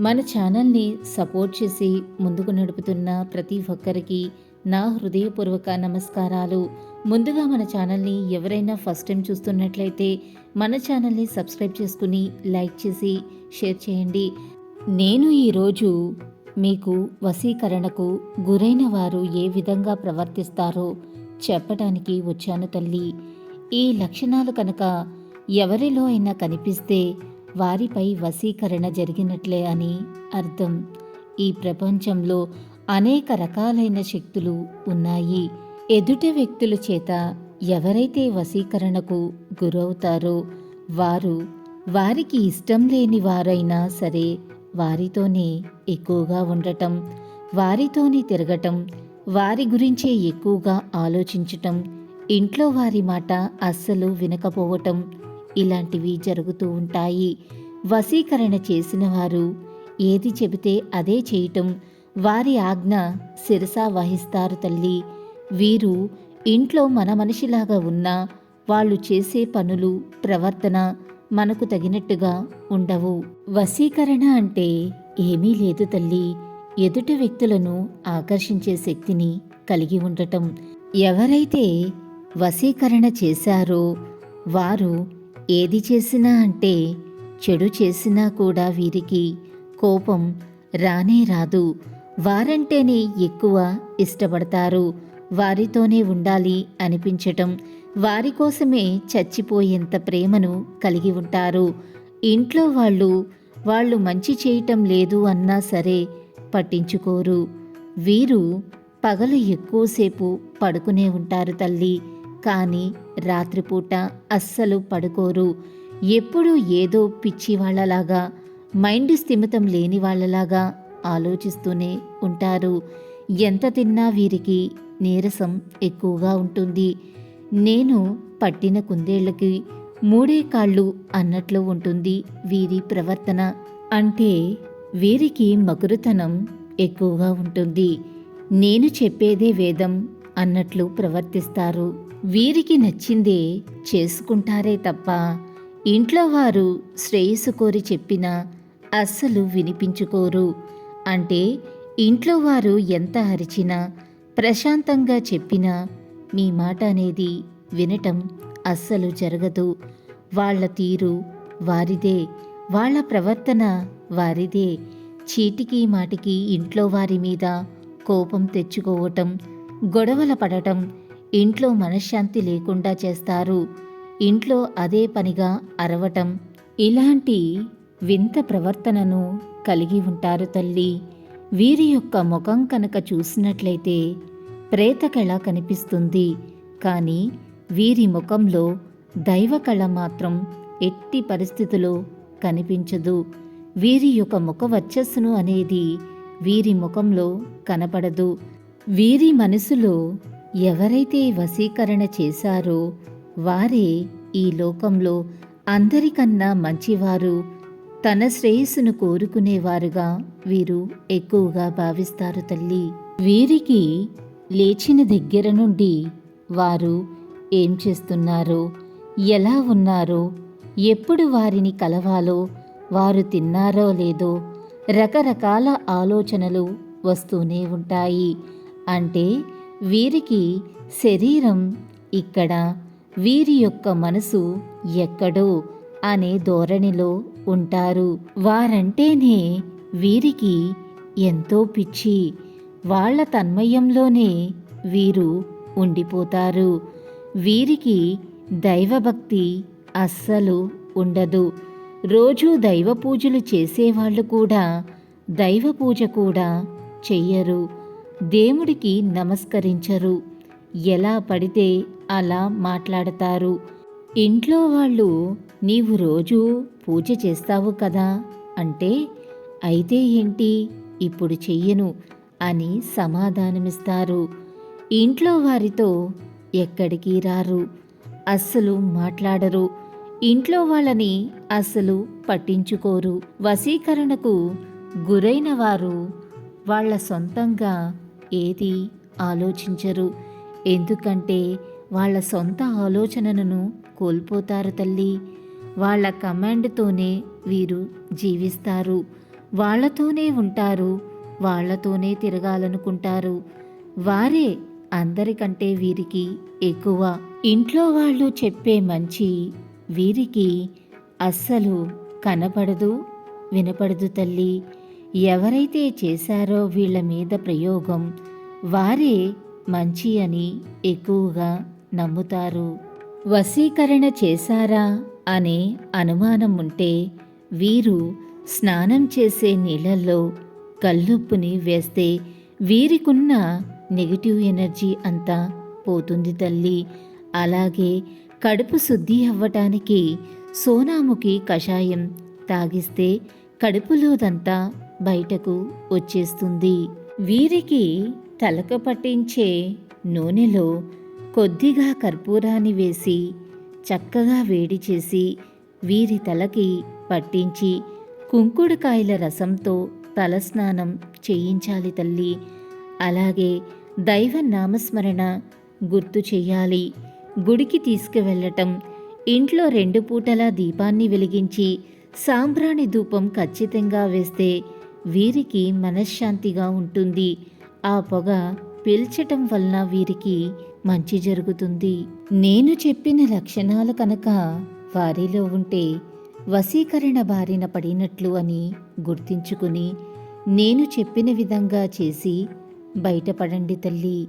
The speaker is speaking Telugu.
మన ఛానల్ని సపోర్ట్ చేసి ముందుకు నడుపుతున్న ప్రతి ఒక్కరికి నా హృదయపూర్వక నమస్కారాలు. ముందుగా మన ఛానల్ని ఎవరైనా ఫస్ట్ టైం చూస్తున్నట్లయితే మన ఛానల్ని సబ్స్క్రైబ్ చేసుకుని లైక్ చేసి షేర్ చేయండి. నేను ఈరోజు మీకు వశీకరణకు గురైన వారు ఏ విధంగా ప్రవర్తిస్తారో చెప్పడానికి వచ్చాను తల్లి. ఈ లక్షణాలు కనుక ఎవరిలో అయినా కనిపిస్తే వారిపై వశీకరణ జరిగినట్లే అని అర్థం. ఈ ప్రపంచంలో అనేక రకాలైన శక్తులు ఉన్నాయి. ఎదుటి వ్యక్తుల చేత ఎవరైతే వశీకరణకు గురవుతారో వారు వారికి ఇష్టం లేని వారైనా సరే వారితోనే ఎక్కువగా ఉండటం వారితోనే తిరగటం వారి గురించే ఎక్కువగా ఆలోచించటం ఇంట్లో వారి మాట అస్సలు వినకపోవటం ఇలాంటివి జరుగుతూ ఉంటాయి. వశీకరణ చేసిన వారు ఏది చెబితే అదే చేయటం. వారి ఆజ్ఞ శిరసా వహిస్తారు తల్లి. వీరు ఇంట్లో మన మనిషిలాగా ఉన్నా వాళ్ళు చేసే పనులు ప్రవర్తన మనకు తగినట్టుగా ఉండవు. వశీకరణ అంటే ఏమీ లేదు తల్లి. ఎదుటి వ్యక్తులను ఆకర్షించే శక్తిని కలిగి ఉండటం. ఎవరైతే వశీకరణ చేశారో వారు ఏది చేసినా అంటే చెడు చేసినా కూడా వీరికి కోపం రానే రాదు. వారంటేనే ఎక్కువ ఇష్టపడతారు. వారితోనే ఉండాలి అనిపించటం వారి కోసమే చచ్చిపోయేంత ప్రేమను కలిగి ఉంటారు. ఇంట్లో వాళ్ళు వాళ్ళు మంచి చేయటం లేదు అన్నా సరే పట్టించుకోరు. వీరు పగలు ఎక్కువసేపు పడుకునే ఉంటారు తల్లి. కానీ రాత్రిపూట అస్సలు పడుకోరు. ఎప్పుడూ ఏదో పిచ్చి వాళ్ళలాగా మైండ్ స్థిమితం లేని వాళ్ళలాగా ఆలోచిస్తూనే ఉంటారు. ఎంత తిన్నా వీరికి నీరసం ఎక్కువగా ఉంటుంది. నేను పట్టిన కుందేళ్ళకి మూడే కాళ్ళు అన్నట్లు ఉంటుంది వీరి ప్రవర్తన. అంటే వీరికి మకురుతనం ఎక్కువగా ఉంటుంది. నేను చెప్పేదే వేదం అన్నట్లు ప్రవర్తిస్తారు. వీరికి నచ్చిందే చేసుకుంటారే తప్ప ఇంట్లో వారు శ్రేయస్సు కోరి చెప్పినా అస్సలు వినిపించుకోరు. అంటే ఇంట్లో వారు ఎంత అరిచినా ప్రశాంతంగా చెప్పినా మీ మాట అనేది వినటం అస్సలు జరగదు. వాళ్ళ తీరు వారిదే వాళ్ళ ప్రవర్తన వారిదే. చీటికి మాటికి ఇంట్లో వారి మీద కోపం తెచ్చుకోవటం గొడవల పడటం ఇంట్లో మనశ్శాంతి లేకుండా చేస్తారు. ఇంట్లో అదే పనిగా అరవటం. ఇలాంటి వింత ప్రవర్తనను కలిగి ఉంటారు తల్లి. వీరి యొక్క ముఖం కనుక చూసినట్లయితే ప్రేతకళ కనిపిస్తుంది. కానీ వీరి ముఖంలో దైవకళ మాత్రం ఎట్టి పరిస్థితిలో కనిపించదు. వీరి యొక్క ముఖ వర్చస్సును అనేది వీరి ముఖంలో కనపడదు. వీరి మనసులో ఎవరైతే వశీకరణ చేశారో వారే ఈ లోకంలో అందరికన్నా మంచివారు తన శ్రేయస్సును కోరుకునేవారుగా వీరు ఎక్కువగా భావిస్తారు తల్లి. వీరికి లేచిన దగ్గర నుండి వారు ఏం చేస్తున్నారో ఎలా ఉన్నారో ఎప్పుడు వారిని కలవాలో వారు తిన్నారో లేదో రకరకాల ఆలోచనలు వస్తూనే ఉంటాయి. అంటే వీరికి శరీరం ఇక్కడ వీరి యొక్క మనసు ఎక్కడో అనే ధోరణిలో ఉంటారు. వారంటేనే వీరికి ఎంతో పిచ్చి. వాళ్ళ తన్మయంలోనే వీరు ఉండిపోతారు. వీరికి దైవభక్తి అస్సలు ఉండదు. రోజూ దైవ పూజలు చేసేవాళ్ళు కూడా దైవ పూజ కూడా చెయ్యరు. దేవుడికి నమస్కరించరు. ఎలా పడితే అలా మాట్లాడతారు. ఇంట్లో వాళ్ళు నీవు రోజు పూజ చేస్తావు కదా? అంటే అయితే ఏంటి? ఇప్పుడు చెయ్యను అని సమాధానమిస్తారు. ఇంట్లో వారితో ఎక్కడికి రారు? అస్సలు మాట్లాడరు. ఇంట్లో వాళ్ళని అస్సలు పట్టించుకోరు. వశీకరణకు గురైన వారు వాళ్ళ సొంతంగా ఏది ఆలోచించరు. ఎందుకంటే వాళ్ళ సొంత ఆలోచనను కోల్పోతారు తల్లి. వాళ్ళ కమాండ్తోనే వీరు జీవిస్తారు. వాళ్ళతోనే ఉంటారు. వాళ్ళతోనే తిరగాలనుకుంటారు. వారే అందరికంటే వీరికి ఎక్కువ. ఇంట్లో వాళ్ళు చెప్పే మంచి వీరికి అస్సలు కనపడదు వినపడదు తల్లి. ఎవరైతే చేశారో వీళ్ళ మీద ప్రయోగం వారే మంచి అని ఎక్కువగా నమ్ముతారు. వశీకరణ చేశారా అనే అనుమానం ఉంటే వీరు స్నానం చేసే నీళ్ళల్లో కల్లుప్పుని వేస్తే వీరికున్న నెగిటివ్ ఎనర్జీ అంతా పోతుంది తల్లి. అలాగే కడుపు శుద్ధి అవ్వటానికి సోనాముకి కషాయం తాగిస్తే కడుపులోదంతా బయటకు వచ్చేస్తుంది. వీరికి తలకు పట్టించే నూనెలో కొద్దిగా కర్పూరాన్ని వేసి చక్కగా వేడి చేసి వీరి తలకి పట్టించి కుంకుడుకాయల రసంతో తలస్నానం చేయించాలి తల్లి. అలాగే దైవ నామస్మరణ గుర్తు చెయ్యాలి గుడికి తీసుకువెళ్ళటం ఇంట్లో రెండు పూటలా దీపాన్ని వెలిగించి సాంబ్రాణి ధూపం ఖచ్చితంగా వేస్తే వీరికి మనశ్శాంతిగా ఉంటుంది. ఆ పొగ పీల్చటం వలన వీరికి మంచి జరుగుతుంది. నేను చెప్పిన లక్షణాలు కనుక వారిలో ఉంటే వశీకరణ బారిన పడినట్లు అని గుర్తించుకుని నేను చెప్పిన విధంగా చేసి బయటపడండి తల్లి.